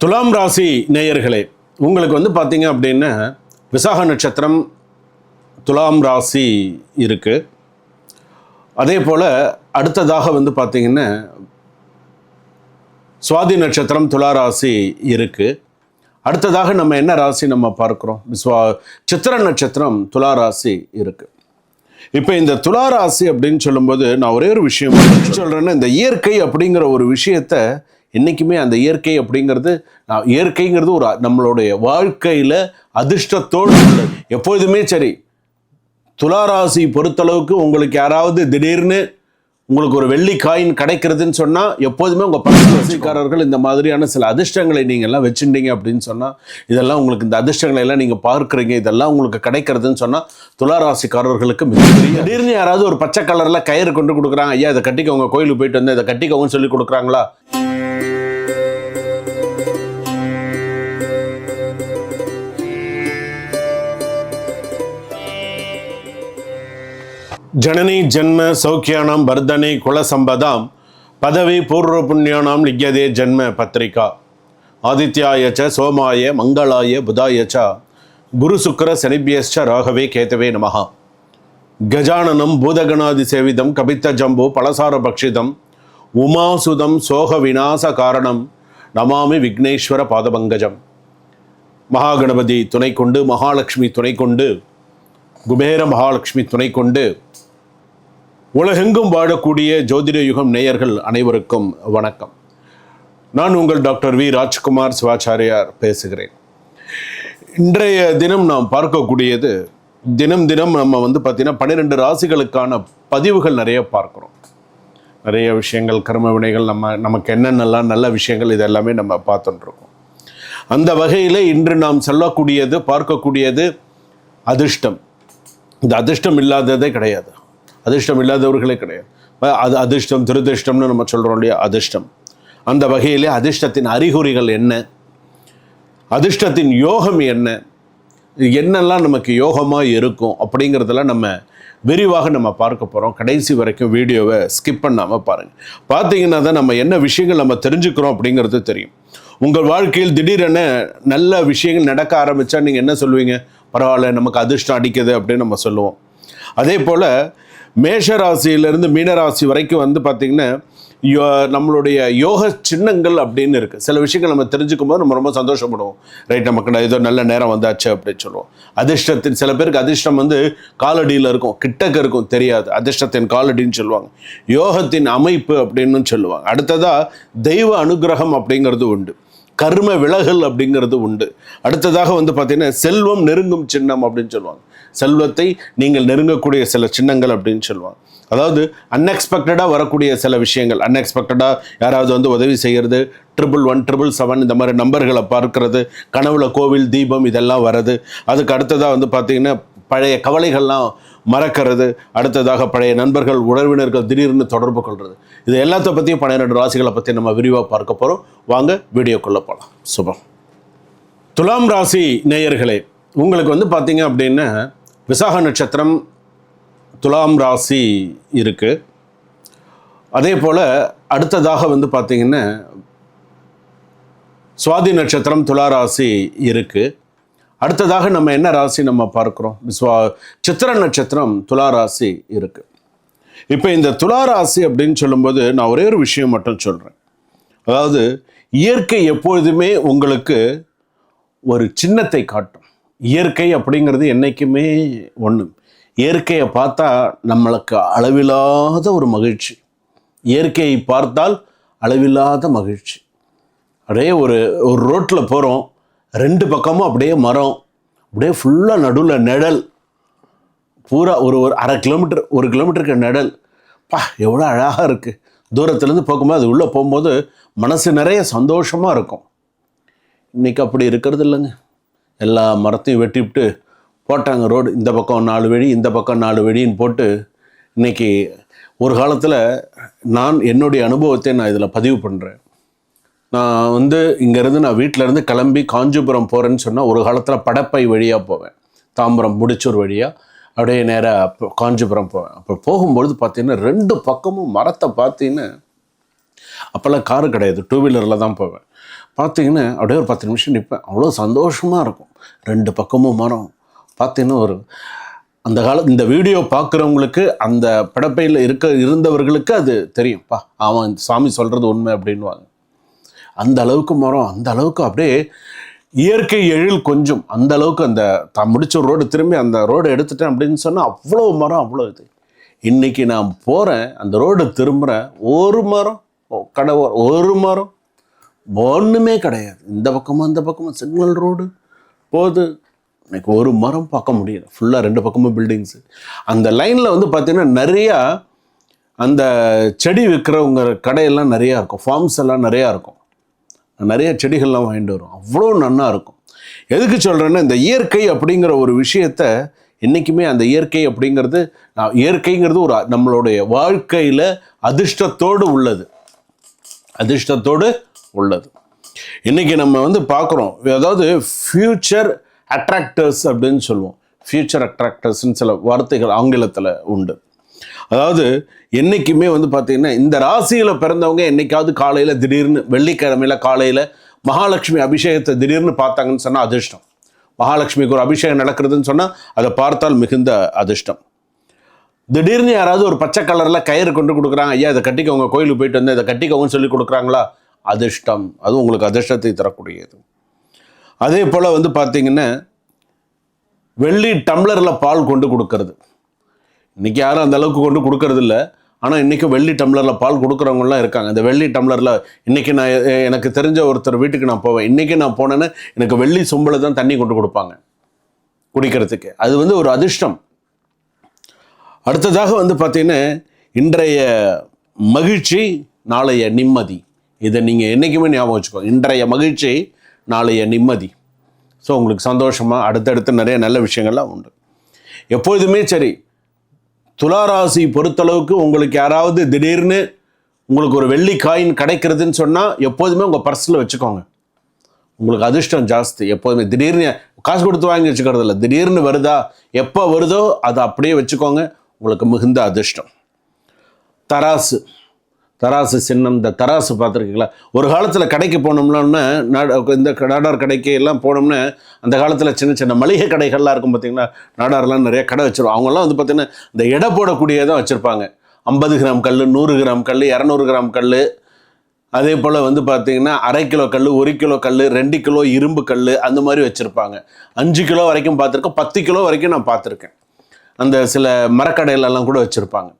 துலாம் ராசி நேயர்களே உங்களுக்கு வந்து பார்த்தீங்க அப்படின்னா விசாக நட்சத்திரம் துலாம் ராசி இருக்குது அதே போல் அடுத்ததாக வந்து பார்த்தீங்கன்னா சுவாதி நட்சத்திரம் துலா ராசி இருக்குது அடுத்ததாக நம்ம என்ன ராசி நம்ம பார்க்குறோம்? விஸ்வா சித்திர நட்சத்திரம் துலா ராசி இருக்குது இப்போ இந்த துலா ராசி அப்படின்னு சொல்லும்போது நான் ஒரே ஒரு விஷயம் சொல்கிறேன்னா இந்த இயற்கை அப்படிங்கிற ஒரு விஷயத்தை என்றைக்குமே அந்த இயற்கை அப்படிங்கிறது நான் இயற்கைங்கிறது ஒரு நம்மளுடைய வாழ்க்கையில் அதிர்ஷ்டத்தோடு எப்பொழுதுமே சரி துளாராசி பொறுத்தளவுக்கு உங்களுக்கு யாராவது திடீர்னு உங்களுக்கு ஒரு வெள்ளி காயின் கிடைக்கிறதுன்னு சொன்னால் எப்போதுமே உங்கள் பக்கத்து ராசிக்காரர்கள் இந்த மாதிரியான சில அதிர்ஷ்டங்களை நீங்கள் எல்லாம் வச்சுட்டீங்க அப்படின்னு சொன்னால் இதெல்லாம் உங்களுக்கு இந்த அதிர்ஷ்டங்களை எல்லாம் நீங்கள் பார்க்குறீங்க இதெல்லாம் உங்களுக்கு கிடைக்கிறதுன்னு சொன்னால் துளாராசிக்காரர்களுக்கு மிகப்பெரிய திடீர்னு யாராவது ஒரு பச்சை கலரில் கயிறு கொண்டு கொடுக்குறாங்க ஐயா இதை கட்டிக்கவங்க கோயிலுக்கு போயிட்டு வந்து இதை கட்டிக்கவங்கன்னு சொல்லி கொடுக்குறாங்களா? ஜனனி ஜென்ம சௌக்கியானாம் வர்தனை குலசம்பதாம் பதவி பூர்வ புண்ணியானாம் லிக்யதே ஜென்ம பத்திரிகா. ஆதித்யாய ச சோமாய மங்களாய புதாய ச குரு சுக்கர சனிபியஸ்ச ராகவே கேதவே நமகா கஜானனம் பூதகணாதி சேவிதம் கபித்த ஜம்பு பலசார பக்ஷிதம் உமாசுதம் சோக விநாச காரணம் நமாமி விக்னேஸ்வர பாதபங்கஜம். மகாகணபதி துணை கொண்டு மகாலட்சுமி துணை கொண்டு குபேர மகாலட்சுமி துணை கொண்டு உலகெங்கும் வாழக்கூடிய ஜோதிட யுகம் நேயர்கள் அனைவருக்கும் வணக்கம். நான் உங்கள் டாக்டர் வி. ராஜ்குமார் சிவாச்சாரியார் பேசுகிறேன். இன்றைய தினம் நாம் பார்க்கக்கூடியது தினம் தினம் நம்ம வந்து பார்த்தீங்கன்னா பன்னிரெண்டு ராசிகளுக்கான பதிவுகள் நிறைய பார்க்குறோம். நிறைய விஷயங்கள் கர்ம வினைகள் நம்ம நமக்கு என்னென்னலாம் நல்ல விஷயங்கள் இதெல்லாமே நம்ம பார்த்துட்டுருக்கோம் அந்த வகையில் இன்று நாம் சொல்லக்கூடியது பார்க்கக்கூடியது அதிர்ஷ்டம். இந்த அதிர்ஷ்டம் இல்லாததே கிடையாது. அதிர்ஷ்டம் இல்லாதவர்களே கிடையாது அது அதிர்ஷ்டம் துரதிர்ஷ்டம்னு நம்ம சொல்கிறோம் இல்லையா? அதிர்ஷ்டம். அந்த வகையிலே அதிர்ஷ்டத்தின் அறிகுறிகள் என்ன? அதிர்ஷ்டத்தின் யோகம் என்ன? என்னெல்லாம் நமக்கு யோகமாக இருக்கும் அப்படிங்கிறதெல்லாம் நம்ம விரிவாக நம்ம பார்க்க போகிறோம் கடைசி வரைக்கும் வீடியோவை ஸ்கிப் பண்ணாமல் பாருங்கள் பார்த்தீங்கன்னா தான் நம்ம என்ன விஷயங்கள் நம்ம தெரிஞ்சுக்கிறோம் அப்படிங்கிறது தெரியும். உங்கள் வாழ்க்கையில் திடீரென நல்ல விஷயங்கள் நடக்க ஆரம்பித்தா நீங்கள் என்ன சொல்லுவீங்க? பரவாயில்ல நமக்கு அதிர்ஷ்டம் அடிக்குது அப்படின்னு நம்ம சொல்லுவோம். அதே போல் மேஷ ராசியிலிருந்து மீனராசி வரைக்கும் வந்து பார்த்திங்கன்னா யோ நம்மளுடைய யோக சின்னங்கள் அப்படின்னு இருக்குது சில விஷயங்கள் நம்ம தெரிஞ்சுக்கும் போது நம்ம ரொம்ப சந்தோஷப்படுவோம். ரைட் நமக்கு ஏதோ நல்ல நேரம் வந்தாச்சு அப்படின்னு சொல்லுவோம். அதிர்ஷ்டத்தின் சில பேருக்கு அதிர்ஷ்டம் வந்து காலடியில் இருக்கும். கிட்டக்க இருக்கும் தெரியாது. அதிர்ஷ்டத்தின் காலடின்னு சொல்லுவாங்க. யோகத்தின் அமைப்பு அப்படின்னு சொல்லுவாங்க. அடுத்ததாக தெய்வ அனுகிரகம் அப்படிங்கிறது உண்டு. கர்ம விலகல் அப்படிங்கிறது உண்டு. அடுத்ததாக வந்து பார்த்திங்கன்னா செல்வம் நெருங்கும் சின்னம் அப்படின்னு சொல்லுவாங்க. செல்வத்தை நீங்கள் நெருங்கக்கூடிய சில சின்னங்கள் அப்படின்னு சொல்லுவாங்க. அதாவது அன்எக்ஸ்பெக்டடாக வரக்கூடிய சில விஷயங்கள். அன்எக்ஸ்பெக்டடாக யாராவது வந்து உதவி செய்கிறது ட்ரிபிள் ஒன் ட்ரிபிள் செவன் இந்த மாதிரி நம்பர்களை பார்க்கறது கனவுல கோவில் தீபம் இதெல்லாம் வர்றது. அதுக்கு அடுத்ததாக வந்து பார்த்திங்கன்னா பழைய கவலைகள்லாம் மறக்கிறது. அடுத்ததாக பழைய நண்பர்கள் உறவினர்கள் திடீர்னு தொடர்பு கொள்வது இது எல்லாத்த பற்றியும் பன்னிரெண்டு ராசிகளை பற்றி நம்ம விரிவாக பார்க்க போகிறோம் வாங்க வீடியோக்குள்ளே போகலாம் சுபம். துலாம் ராசி நேயர்களே உங்களுக்கு வந்து பார்த்தீங்க அப்படின்னா விசாக நட்சத்திரம் துலாம் ராசி இருக்குது அதே போல் அடுத்ததாக வந்து பார்த்திங்கன்னா சுவாதி நட்சத்திரம் துலா ராசி இருக்குது அடுத்ததாக நம்ம என்ன ராசி நம்ம பார்க்குறோம்? விஸ்வா சித்திர நட்சத்திரம் துலா ராசி இருக்குது இப்போ இந்த துலா ராசி அப்படின்னு சொல்லும்போது நான் ஒரே ஒரு விஷயம் மட்டும் சொல்கிறேன் அதாவது இயற்கை எப்பொழுதுமே உங்களுக்கு ஒரு சின்னத்தை காட்டும். இயற்கை அப்படிங்கிறது என்றைக்குமே ஒன்று இயற்கையை பார்த்தா நம்மளுக்கு அளவில்லாத ஒரு மகிழ்ச்சி. இயற்கையை பார்த்தால் அளவில்லாத மகிழ்ச்சி. அப்படியே ஒரு ஒரு ரோட்டில் போகிறோம் ரெண்டு பக்கமும் அப்படியே மரம் அப்படியே ஃபுல்லாக நடுவில் நிழல். பூரா ஒரு ஒரு அரை கிலோமீட்டர் ஒரு கிலோமீட்டருக்கு நிழல். பா எவ்வளோ அழகாக இருக்குது தூரத்துலேருந்து போகும்போது அது உள்ளே போகும்போது மனசு நிறைய சந்தோஷமாக இருக்கும். இன்றைக்கி அப்படி இருக்கிறது இல்லைங்க. எல்லா மரத்தையும் வெட்டிவிட்டு போட்டாங்க ரோடு. இந்த பக்கம் நாலு வழி இந்த பக்கம் நாலு வழின்னு போட்டு இன்றைக்கி ஒரு காலத்தில் நான் என்னுடைய அனுபவத்தை நான் இதில் பதிவு பண்ணுறேன் நான் வந்து இங்கேருந்து நான் வீட்டிலேருந்து கிளம்பி காஞ்சிபுரம் போகிறேன்னு சொன்னால் ஒரு காலத்தில் படப்பை வழியாக போவேன். தாம்பரம் முடிச்சூர் வழியாக அப்படியே நேராக காஞ்சிபுரம் போவேன். அப்போ போகும்பொழுது பார்த்தீங்கன்னா ரெண்டு பக்கமும் மரத்தை பார்த்தீங்கன்னா அப்போல்லாம் காரு கிடையாது. டூ வீலரில் தான் போவேன். பார்த்தீங்கன்னா அப்படியே ஒரு பத்து நிமிஷம் நிற்பேன். அவ்வளோ சந்தோஷமாக இருக்கும். ரெண்டு பக்கமும் மரம். பார்த்தீங்கன்னா ஒரு அந்த கால இந்த வீடியோ பார்க்குறவங்களுக்கு அந்த படப்பையில் இருக்க இருந்தவர்களுக்கு அது தெரியும்ப்பா அவன் சாமி சொல்கிறது உண்மை அப்படின்வாங்க அந்த அளவுக்கு மரம் அந்த அளவுக்கு அப்படியே இயற்கை எழில் கொஞ்சம். அந்த அளவுக்கு அந்த தான் முடிச்ச ரோடு திரும்பி அந்த ரோடு எடுத்துட்டேன் அப்படின்னு சொன்னால் அவ்வளோ மரம் அவ்வளோ இது. இன்னைக்கு நான் போகிறேன் அந்த ரோடு திரும்புகிறேன் ஒரு மரம் ஓ, கடை ஒரு மரம். ஒன்றுமே கிடையாது. இந்த பக்கமும் அந்த பக்கமும் சிக்னல் ரோடு. போது எனக்கு ஒரு மரம் பார்க்க முடியல. ஃபுல்லாக ரெண்டு பக்கமும் பில்டிங்ஸு அந்த லைனில் வந்து பார்த்திங்கன்னா நிறையா அந்த செடி விற்கிறவங்க கடையெல்லாம் நிறையா இருக்கும். ஃபார்ம்ஸ் எல்லாம் நிறையா இருக்கும். நிறைய செடிகள்லாம் வாங்கிட்டு வரும். அவ்வளோ நன்னா இருக்கும். எதுக்கு சொல்கிறேன்னா இந்த இயற்கை அப்படிங்கிற ஒரு விஷயத்த என்றைக்குமே அந்த இயற்கை அப்படிங்கிறது நான் இயற்கைங்கிறது ஒரு நம்மளுடைய வாழ்க்கையில் அதிர்ஷ்டத்தோடு உள்ளது. அதிர்ஷ்டத்தோடு உள்ளது. இன்னைக்கு நம்ம வந்து பார்க்குறோம் அதாவது ஃப்யூச்சர் அட்ராக்டர்ஸ் அப்படின்னு சொல்லுவோம். ஃப்யூச்சர் அட்ராக்டர்ஸ்னு சில வார்த்தைகள் ஆங்கிலத்தில் உண்டு. அதாவது என்றைக்குமே வந்து பார்த்திங்கன்னா இந்த ராசியில் பிறந்தவங்க என்னைக்காவது காலையில் திடீர்னு வெள்ளிக்கிழமையில் காலையில் மகாலட்சுமி அபிஷேகத்தை திடீர்னு பார்த்தாங்கன்னு சொன்னால் அதிர்ஷ்டம். மகாலட்சுமிக்கு ஒரு அபிஷேகம் நடக்கிறதுன்னு சொன்னால் அதை பார்த்தால் மிகுந்த அதிர்ஷ்டம். திடீர்னு யாராவது ஒரு பச்சை கலரில் கயிறு கொண்டு கொடுக்குறாங்க ஐயா இதை கட்டிக்கவங்க கோயிலுக்கு போயிட்டு வந்து இதை கட்டிக்கவங்கன்னு சொல்லி கொடுக்குறாங்களா? அதிர்ஷ்டம். அது உங்களுக்கு அதிர்ஷ்டத்தை தரக்கூடியது. அதே போல் வந்து பார்த்திங்கன்னா வெள்ளி டம்ளரில் பால் கொண்டு கொடுக்கறது. இன்னைக்கு யாரும் அந்த அளவுக்கு கொண்டு கொடுக்கறது இல்லை ஆனால் இன்றைக்கும் வெள்ளி டம்ளரில் பால் கொடுக்குறவங்கலாம் இருக்காங்க. இந்த வெள்ளி டம்ளரில் இன்றைக்கி நான் எனக்கு தெரிஞ்ச ஒருத்தர் வீட்டுக்கு நான் போவேன். இன்றைக்கி நான் போனேன்னா எனக்கு வெள்ளி சொம்பில் தான் தண்ணி கொண்டு கொடுப்பாங்க. குடிக்கிறதுக்கு. அது வந்து ஒரு அதிர்ஷ்டம். அடுத்ததாக வந்து பார்த்திங்கன்னா இன்றைய மகிழ்ச்சி நாளைய நிம்மதி. இதை நீங்கள் என்றைக்குமே ஞாபகம் வச்சுக்கோங்க இன்றைய மகிழ்ச்சி நாளைய நிம்மதி. ஸோ உங்களுக்கு சந்தோஷமாக அடுத்தடுத்து நிறைய நல்ல விஷயங்கள்லாம் உண்டு. எப்பொழுதுமே சரி துளாராசி பொறுத்தளவுக்கு உங்களுக்கு யாராவது திடீர்னு உங்களுக்கு ஒரு வெள்ளி காயின் கிடைக்கிறதுன்னு சொன்னால் எப்போதுமே உங்கள் பர்ஸில் வச்சுக்கோங்க. உங்களுக்கு அதிர்ஷ்டம் ஜாஸ்தி. எப்போதுமே திடீர்னு காசு கொடுத்து வாங்கி வச்சுக்கிறது இல்லை. திடீர்னு வருதா எப்போ வருதோ அதை அப்படியே வச்சுக்கோங்க. உங்களுக்கு மிகுந்த அதிர்ஷ்டம். தராசு. தராசு சின்னம் இந்த தராசு பார்த்துருக்கீங்களா? ஒரு காலத்தில் கடைக்கு போனோம்னா இந்த நாடார் கடைக்கு எல்லாம் போனோம்னா அந்த காலத்தில் சின்ன சின்ன மளிகை கடைகள்லாம் இருக்கும் பார்த்தீங்களா நாடார்லாம் நிறைய கடை வச்சுருவோம். அவங்கெல்லாம் வந்து பார்த்தீங்கன்னா இந்த எடை போடக்கூடியதான் வச்சுருப்பாங்க. ஐம்பது கிராம் கல் நூறு கிராம் கல் இரநூறு கிராம் கல் அதே போல் வந்து பார்த்தீங்கன்னா அரை கிலோ கல் ஒரு கிலோ கல் ரெண்டு கிலோ இரும்பு கல் அந்த மாதிரி வச்சுருப்பாங்க. அஞ்சு கிலோ வரைக்கும் பார்த்துருக்கேன் பத்து கிலோ வரைக்கும் நான் பார்த்துருக்கேன். அந்த சில மரக்கடையிலெல்லாம் கூட வச்சுருப்பாங்க.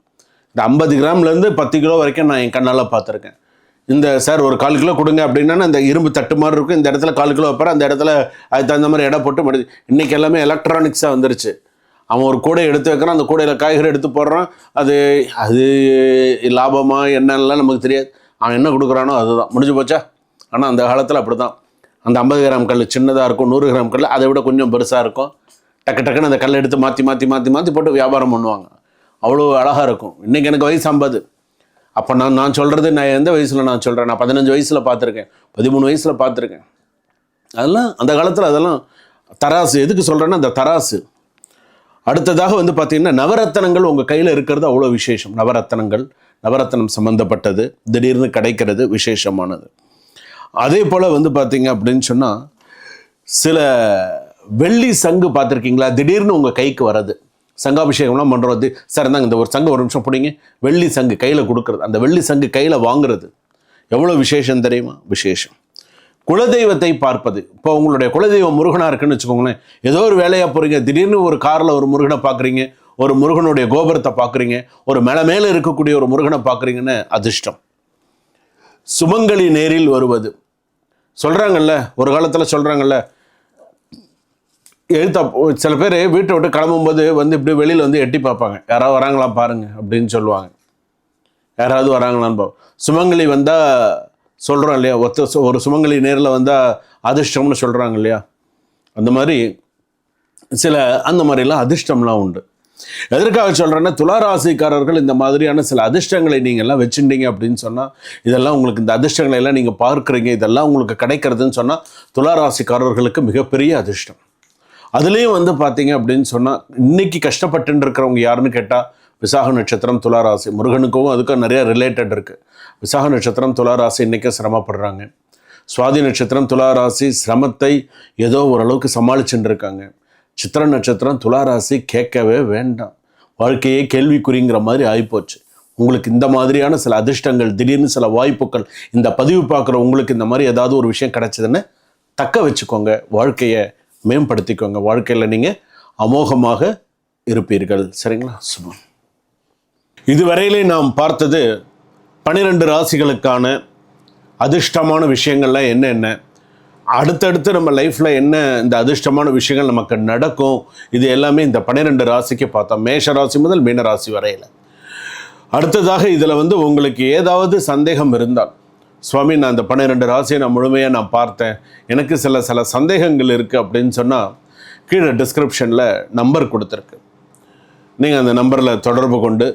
இந்த ஐம்பது கிராம்லேருந்து பத்து கிலோ வரைக்கும் நான் என் கண்ணால் பார்த்துருக்கேன். இந்த சார் ஒரு கால் கிலோ கொடுங்க அப்படின்னா அந்த இரும்பு தட்டு மாதிரி இருக்கும். இந்த இடத்துல கால் கிலோ வைப்பார் அந்த இடத்துல அதுக்கு தகுந்த மாதிரி இடம் போட்டு முடிஞ்சு இன்றைக்கி எல்லாமே எலக்ட்ரானிக்ஸாக வந்துருச்சு. அவன் ஒரு கூடை எடுத்து வைக்கிறான் அந்த கூடையில் காய்கறி எடுத்து போடுறான். அது அது லாபமாக என்னெல்லாம் நமக்கு தெரியாது. அவன் என்ன கொடுக்குறானோ அதுதான். முடிஞ்சு போச்சா? ஆனால் அந்த காலத்தில் அப்படி தான் அந்த ஐம்பது கிராம் கல் சின்னதாக இருக்கும் நூறு கிராம் கல் அதை விட கொஞ்சம் பெருசாக இருக்கும். டக்கு டக்குன்னு அந்த கல்லை எடுத்து மாற்றி மாற்றி மாற்றி மாற்றி போட்டு வியாபாரம் பண்ணுவாங்க. அவ்வளோ அழகாக இருக்கும். இன்றைக்கி எனக்கு வயசு ஐம்பது. அப்போ நான் நான் சொல்கிறது நான் எந்த வயசில் நான் சொல்கிறேன் நான் பதினஞ்சு வயசில் பார்த்துருக்கேன். பதிமூணு வயசில் பார்த்துருக்கேன். அதெல்லாம் அந்த காலத்தில் அதெல்லாம் தராசு. எதுக்கு சொல்கிறேன்னா அந்த தராசு. அடுத்ததாக வந்து பார்த்திங்கன்னா நவரத்தனங்கள் உங்கள் கையில் இருக்கிறது அவ்வளோ விசேஷம். நவரத்தனங்கள் நவரத்தனம் சம்மந்தப்பட்டது திடீர்னு கிடைக்கிறது விசேஷமானது. அதே போல் வந்து பார்த்திங்க அப்படின்னு சொன்னால் சில வெள்ளி சங்கு பார்த்துருக்கீங்களா? திடீர்னு உங்கள் கைக்கு வர்றது. சங்காபிஷேகம்லாம் பண்ணுறது சார் இருந்தாங்க இந்த ஒரு சங்கம் ஒரு நிமிஷம் பிடிங்க. வெள்ளி சங்கு கையில் கொடுக்குறது. அந்த வெள்ளி சங்கு கையில் வாங்குறது. எவ்வளோ விசேஷம் தெரியுமா? விசேஷம். குலதெய்வத்தை பார்ப்பது. இப்போ உங்களுடைய குலதெய்வம் முருகனாக இருக்குன்னு வச்சுக்கோங்களேன். ஏதோ ஒரு வேலையாக போகிறீங்க திடீர்னு ஒரு காரில் ஒரு முருகனை பார்க்குறீங்க. ஒரு முருகனுடைய கோபுரத்தை பார்க்குறீங்க. ஒரு மேலே மேலே இருக்கக்கூடிய ஒரு முருகனை பார்க்குறீங்கன்னு அதிர்ஷ்டம். சுமங்கலி நேரில் வருவது. சொல்கிறாங்கல்ல ஒரு காலத்தில் சொல்கிறாங்கல்ல எழுத்தா சில பேர் வீட்டை விட்டு கிளம்பும்போது வந்து இப்படி வெளியில் வந்து எட்டி பார்ப்பாங்க. யாராவது வராங்களா பாருங்க அப்படின்னு சொல்லுவாங்க. யாராவது வராங்களான்னு பா சுமங்கலி வந்தால் சொல்கிறோம் இல்லையா? ஒத்த சு- ஒரு சுமங்கலி நேரில் வந்தால் அதிர்ஷ்டம்னு சொல்கிறாங்க இல்லையா? அந்த மாதிரி சில அந்த மாதிரிலாம் அதிர்ஷ்டம்லாம் உண்டு. எதற்காக சொல்கிறேன்னா துளாராசிக்காரர்கள் இந்த மாதிரியான சில அதிர்ஷ்டங்களை நீங்கள் எல்லாம் வச்சுட்டீங்க அப்படின்னு சொன்னால் இதெல்லாம் உங்களுக்கு இந்த அதிர்ஷ்டங்களை எல்லாம் நீங்கள் பார்க்குறீங்க இதெல்லாம் உங்களுக்கு கிடைக்கிறதுன்னு சொன்னால் துளாராசிக்காரர்களுக்கு மிகப்பெரிய அதிர்ஷ்டம். அதுலேயும் வந்து பார்த்தீங்க அப்படின்னு சொன்னால் இன்னைக்கு கஷ்டப்பட்டு இருக்கிறவங்க யாருன்னு கேட்டால் விசாக நட்சத்திரம் துளாராசி முருகனுக்கும் அதுக்கும் நிறையா ரிலேட்டட் இருக்குது விசாக நட்சத்திரம் துளாராசி இன்றைக்கும் சிரமப்படுறாங்க. சுவாதி நட்சத்திரம் துளாராசி சிரமத்தை ஏதோ ஓரளவுக்கு சமாளிச்சுட்டு இருக்காங்க. சித்திர நட்சத்திரம் துளாராசி கேட்கவே வேண்டாம். வாழ்க்கையே கேள்விக்குறிங்கிற மாதிரி ஆகிப்போச்சு உங்களுக்கு இந்த மாதிரியான சில அதிர்ஷ்டங்கள் திடீர்னு சில வாய்ப்புகள் இந்த பதிவு பார்க்குற உங்களுக்கு இந்த மாதிரி ஏதாவது ஒரு விஷயம் கிடச்சிதுன்னு தக்க வச்சுக்கோங்க. வாழ்க்கையை மேம்படுத்திக்கோங்க. வாழ்க்கையில் நீங்கள் அமோகமாக இருப்பீர்கள். சரிங்களா? சுபம் இதுவரையிலே நாம் பார்த்தது பன்னிரெண்டு ராசிகளுக்கான அதிர்ஷ்டமான விஷயங்கள்லாம் என்னென்ன அடுத்தடுத்து நம்ம லைஃப்பில் என்ன இந்த அதிர்ஷ்டமான விஷயங்கள் நமக்கு நடக்கும்? இது எல்லாமே இந்த பன்னிரெண்டு ராசிக்கு பார்த்தோம். மேஷ ராசி முதல் மீன ராசி வரையில். அடுத்ததாக இதில் வந்து உங்களுக்கு ஏதாவது சந்தேகம் இருந்தால் சுவாமி நான் இந்த பன்னிரெண்டு ராசியை நான் முழுமையாக நான் பார்த்தேன். எனக்கு சில சில சந்தேகங்கள் இருக்குது அப்படின்னு சொன்னால் கீழே டிஸ்கிரிப்ஷனில் நம்பர் கொடுத்துருக்கு. நீங்கள் அந்த நம்பரில் தொடர்பு கொண்டு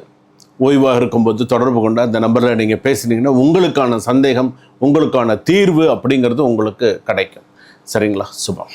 ஓய்வாக இருக்கும்போது தொடர்பு கொண்டு அந்த நம்பரில் நீங்கள் பேசினீங்கன்னா உங்களுக்கான சந்தேகம் உங்களுக்கான தீர்வு அப்படிங்கிறது உங்களுக்கு கிடைக்கும். சரிங்களா? சுபம்.